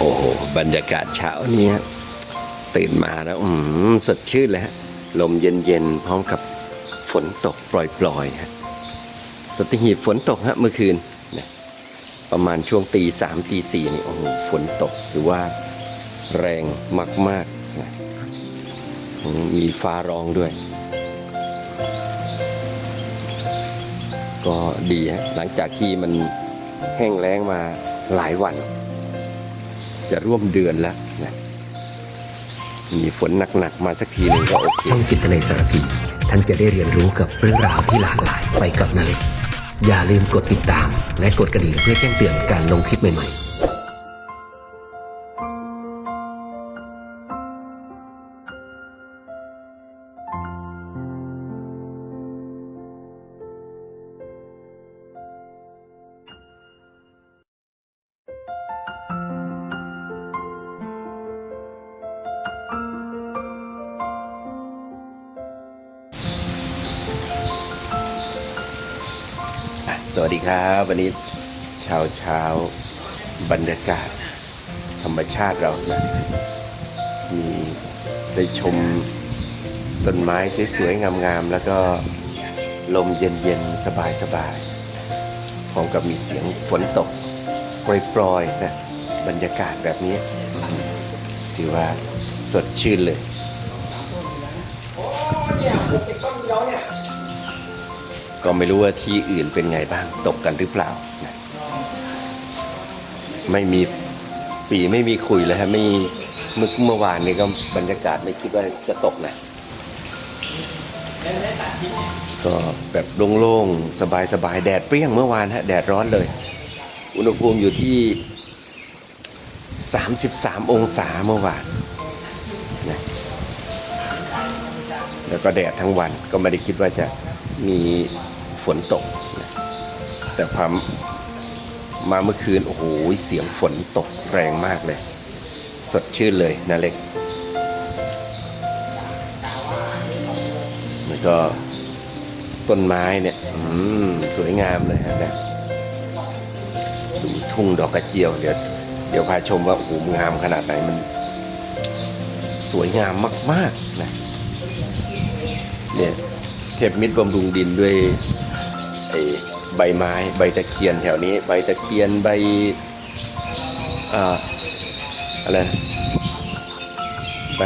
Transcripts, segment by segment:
โอ้โห บรรยากาศเช้านี้ตื่นมาแล้ว อืมสดชื่นเลยฮะ ลมเย็นๆ พร้อมกับฝนตกปล่อยๆฮะสติหีบฝนตกฮะเมื่อคืนประมาณช่วงตีสามตีสี่นี่ โอ้โห ฝนตกถือว่าแรงมากๆนะมีฟ้าร้องด้วย ก็ดีฮะ หลังจากที่มันแห้งแล้งมาหลายวัน จะร่วมเดือนแล้วนะมีฝนหนักๆมาสักทีหนึ่งก็โอเคช่องจิตในสารพีท่านจะได้เรียนรู้กับเรื่องราวที่หลากหลายไปกับนาเล็กอย่าลืมกดติดตาม และกดกระดิ่งเพื่อแจ้งเตือนการลงคลิปใหม่ๆ วัสดีครับวันนี้เช้าเช้าบรรยากาศ ธรรมชาติเรานะมีได้ชมต้นไม้สวยๆงามๆแล้วก็ลมเย็นๆ สบายๆพร้อมกับมีเสียงฝนตกโปรยๆนะบรรยากาศแบบนี้ถือว่าสดชื่นเลย ก็ไม่รู้ว่าที่อื่นเป็นไงบ้าง ตกกันหรือเปล่า ไม่มีปีไม่มีคุยเลยฮะไม่มื่อเมื่อวานนี้ก็บรรยากาศไม่คิดว่าจะตกนะก็แบบโล่งๆ สบายๆ แดดเปรี้ยงเมื่อวานฮะ แดดร้อนเลย อุณหภูมิอยู่ที่ 33 องศาเมื่อวานนะแล้วก็แดดทั้งวันก็ไม่ได้คิดว่าจะมี ฝนตก แต่พอมาเมื่อคืน โอ้โห เสียงฝนตกแรงมากเลย สดชื่นเลยนะเล็กแล้วก็ต้นไม้เนี่ย อืม สวยงามเลยฮะนะดูทุ่งดอกกระเจียว เดี๋ยวเดี๋ยวพาชมว่าโอ้โหงามขนาดไหนมัน สวยงามมาก ๆ นะ เนี่ยเทพมิตรบำรุงดินด้วย ใบไม้ ใบตะเคียนแถวนี้ ใบตะเคียนใบอะไรใบ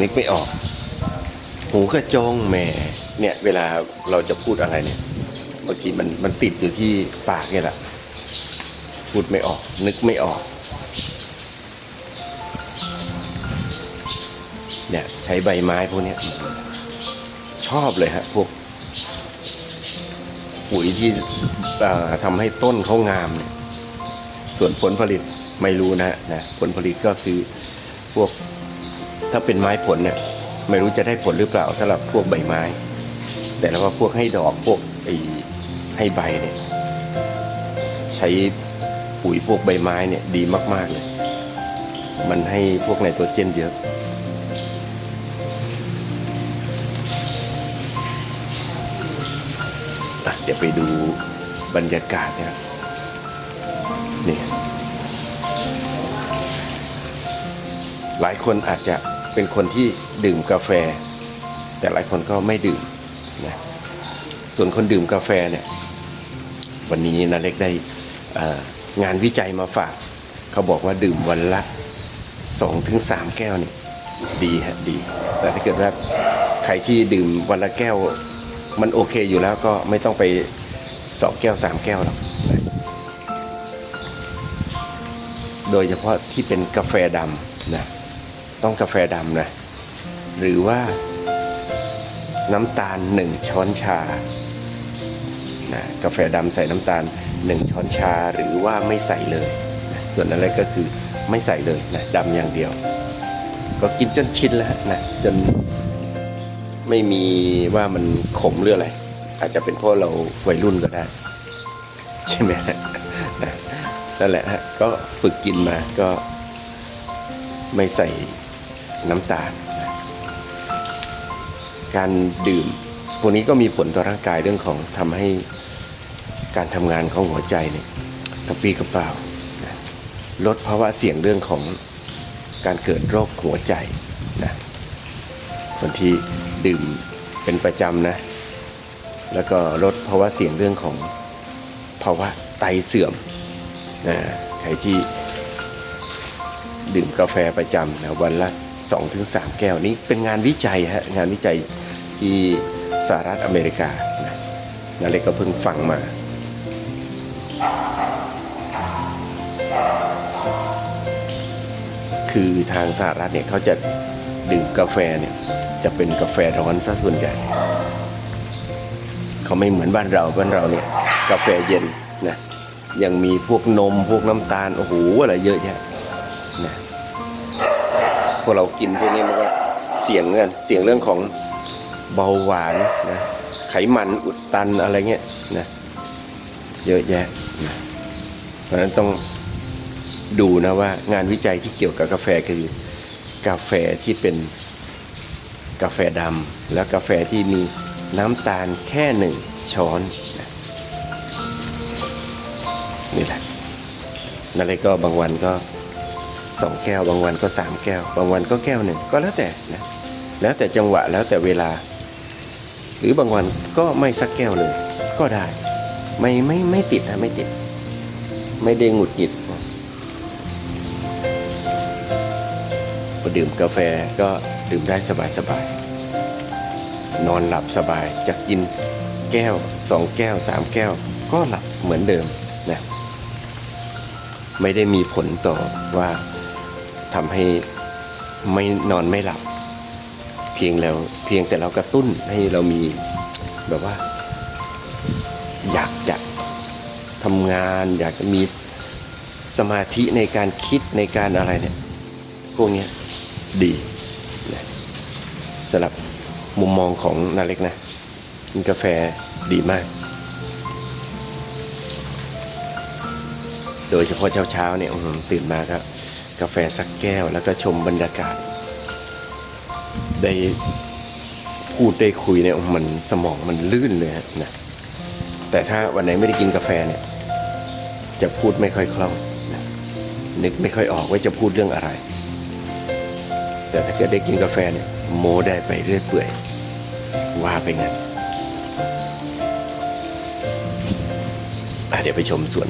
นึกไม่ออก หูกระจงแหม่เนี่ยเวลาเราจะพูดอะไรเนี่ยบางทีมันมันติดอยู่ที่ปากเนี่ยแหละพูดไม่ออก นึกไม่ออก เนี่ยใช้ใบไม้พวกนี้ชอบเลยฮะพวก ปุ๋ยที่ทำให้ต้นเขางามเนี่ยส่วนผลผลิตไม่รู้นะนะผลผลิตก็คือพวกถ้าเป็นไม้ผลเนี่ยไม่รู้จะได้ผลหรือเปล่าสำหรับพวกใบไม้ แต่แล้วว่าพวกให้ดอกพวกไอ้ให้ใบเนี่ยใช้ปุ๋ยพวกใบไม้เนี่ยดีมาก ๆ เลย มันให้พวกไนโตรเจนเยอะ เดี๋ยวไปดูบรรยากาศนะครับนี่หลายคนอาจจะเป็นคนที่ดื่มกาแฟ แต่หลายคนก็ไม่ดื่มนะส่วนคนดื่มกาแฟเนี่ยวันนี้นาเล็กได้งานวิจัยมาฝาก เขาบอกว่าดื่มวันละสองถึงสามแก้วเนี่ยดีฮะดี แต่ถ้าเกิดว่าใครที่ดื่มวันละแก้ว มันโอเคอยู่แล้วก็ไม่ต้องไปสองแก้วสามแก้วหรอกโดยเฉพาะที่เป็นกาแฟดำนะต้องกาแฟดำนะ หรือว่าน้ำตาลหนึ่งช้อนชานะกาแฟดำใส่น้ำตาลหนึ่งช้อนชาหรือว่าไม่ใส่เลยนะส่วนอะไรก็คือไม่ใส่เลยนะดำอย่างเดียว ก็กินจนชินแล้วนะจน ไม่มีว่ามันขมหรืออะไร อาจจะเป็นเพราะเราวัยรุ่นก็ได้ ใช่ไหมนั่นแหละฮะก็ฝึกกินมาก็ไม่ใส่น้ำตาล การดื่มพวกนี้ก็มีผลต่อร่างกายเรื่องของทำให้การทำงานของหัวใจเนี่ยกระปี้กระเปร่าลดภาวะเสี่ยงเรื่องของการเกิดโรคหัวใจนะคนที่ ดื่มเป็นประจำนะ แล้วก็ลดภาวะเสี่ยงเรื่องของภาวะไตเสื่อมนะใครที่ดื่มกาแฟประจำนะวันละ 2-3 แก้วนี้เป็นงานวิจัยฮะงานวิจัยที่สหรัฐอเมริกานะนาเล็กก็เพิ่งฟังมา คือทางสหรัฐเนี่ยเขาจะดื่มกาแฟเนี่ย จะเป็นกาแฟร้อนซะส่วนใหญ่ เขาไม่เหมือนบ้านเราบ้านเราเนี่ยกาแฟเย็นนะยังมีพวกนมพวกน้ำตาลโอ้โหอะไรเยอะแยะนะพวกเรากินพวกนี้มันก็เสี่ยงเงินเสี่ยงเรื่องของเบาหวานนะไขมันอุดตันอะไรเงี้ยนะเยอะแยะนะเพราะฉะนั้นต้องดูนะว่างานวิจัยที่เกี่ยวกับกาแฟคือกาแฟที่เป็น กาแฟดำและกาแฟที่มีน้ำตาลแค่หนึ่งช้อนนะนี่แหละนั่นเลยก็บางวันก็สองแก้ว บางวันก็สามแก้ว บางวันก็แก้วหนึ่งก็แล้วแต่นะแล้วแต่จังหวะแล้วแต่เวลา หรือบางวันก็ไม่สักแก้วเลย ก็ได้ ไม่ไม่ไม่ติดนะไม่ติด ไม่ได้หงุดหงิดพอดื่มกาแฟก็ ดื่มได้สบายสบายๆนอนหลับสบายจะกินแก้วสองแก้วสามแก้ว ก็หลับเหมือนเดิมนะไม่ได้มีผลต่อว่าทำให้ไม่นอนไม่หลับ เพียงแล้วเพียงแต่เรากระตุ้นให้เรามีแบบว่า อยากจะทำงาน อยากจะมีสมาธิในการคิดในการอะไรเนี่ยพวกนี้ดี สำหรับมุมมองของนาเล็กนะกินกาแฟดีมาก โดยเฉพาะเช้าๆเนี่ยตื่นมาก็กาแฟสักแก้วแล้วก็ชมบรรยากาศ ได้พูดได้คุยเนี่ยมันสมองมันลื่นเลยนะแต่ถ้าวันไหนไม่ได้กินกาแฟเนี่ย จะพูดไม่ค่อยคล่องนึกไม่ค่อยออกว่าจะพูดเรื่องอะไร แต่ถ้าเกิดได้กินกาแฟเนี่ยโมได้ไปเรื่อยเปื่อย ว่าไปงั้นเดี๋ยวไปชมสวน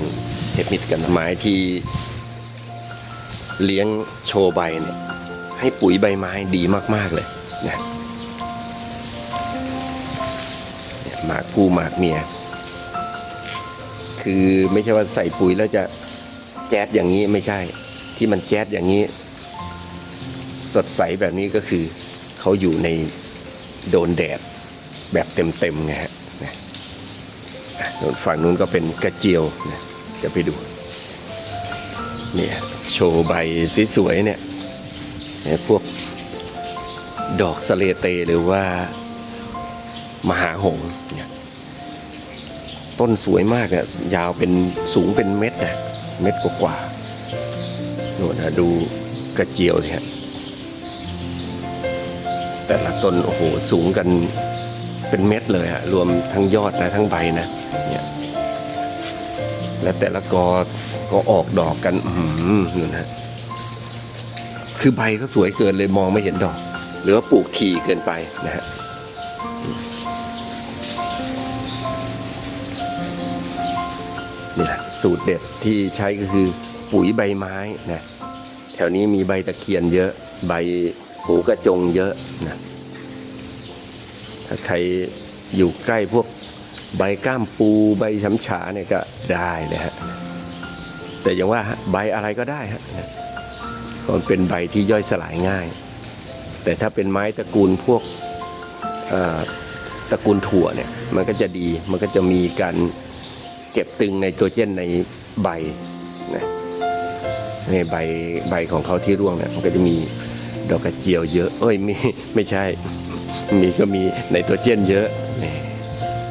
เทปนิดกันนะไม้ที่เลี้ยงโชว์ใบเนี่ยให้ปุ๋ยใบไม้ดีมาก ๆ เลยนะหมากผู้หมากเมีย คือไม่ใช่ว่าใส่ปุ๋ยแล้วจะแจ๊ดอย่างนี้ไม่ใช่ ที่มันแจ๊ดอย่างนี้ สดใสแบบนี้ก็คือเขาอยู่ในโดนแดดแบบเต็มๆไงฮะฝั่งนู้นก็เป็นกระเจียวนะจะไปดูเนี่ยโชว์ใบสวยๆเนี่ยพวกดอกสเลเตหรือว่ามหาหงเนี่ยต้นสวยมากเนี่ยยาวเป็นสูงเป็นเม็ดนะเม็ดกว่าๆโน่นนะดูกระเจียวเนี่ย แต่ละต้นโอ้โหสูงกันเป็นเม็ดเลยฮะรวมทั้งยอดนะทั้งใบนะเนี่ยและแต่ละกอก็ออกดอกกันอืมนู่นฮะคือใบก็สวยเกินเลยมองไม่เห็นดอก หรือว่าปลูกทีเกินไปนะฮะนี่แหละสูตรเด็ดที่ใช้ก็คือปุ๋ยใบไม้นะแถวนี้มีใบตะเคียนเยอะใบ หูกระจงเยอะนะถ้าใครอยู่ใกล้พวกใบก้ามปูใบช้ำฉาเนี่ยก็ได้เลยฮะแต่อย่างว่าใบอะไรก็ได้ฮะเพราะมันเป็นใบที่ย่อยสลายง่าย แต่ถ้าเป็นไม้ตระกูลพวกตระกูลถั่วเนี่ยมันก็จะดีมันก็จะมีการเก็บตึงในตัวเจนในใบนะในใบใบของเขาที่ร่วงเนี่ยมันก็จะมี ดอกกระเจียวเยอะ เอ้ยไม่ไม่ใช่ มีก็มีในตัวเจนเยอะนี่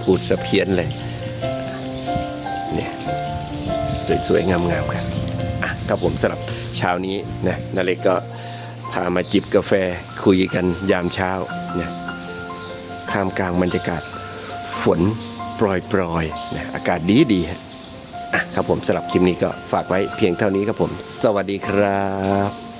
พูดสะเพี้ยนเลยเนี่ยสวยๆ งามๆครับอะครับผมสำหรับเช้านี้นะนาเล็กก็พามาจิบกาแฟคุยกันยามเช้านะท่ามกลางบรรยากาศฝนโปรยๆนะอากาศดีดีครับผมสำหรับคลิปนี้ก็ฝากไว้เพียงเท่านี้ครับผม สวัสดีครับ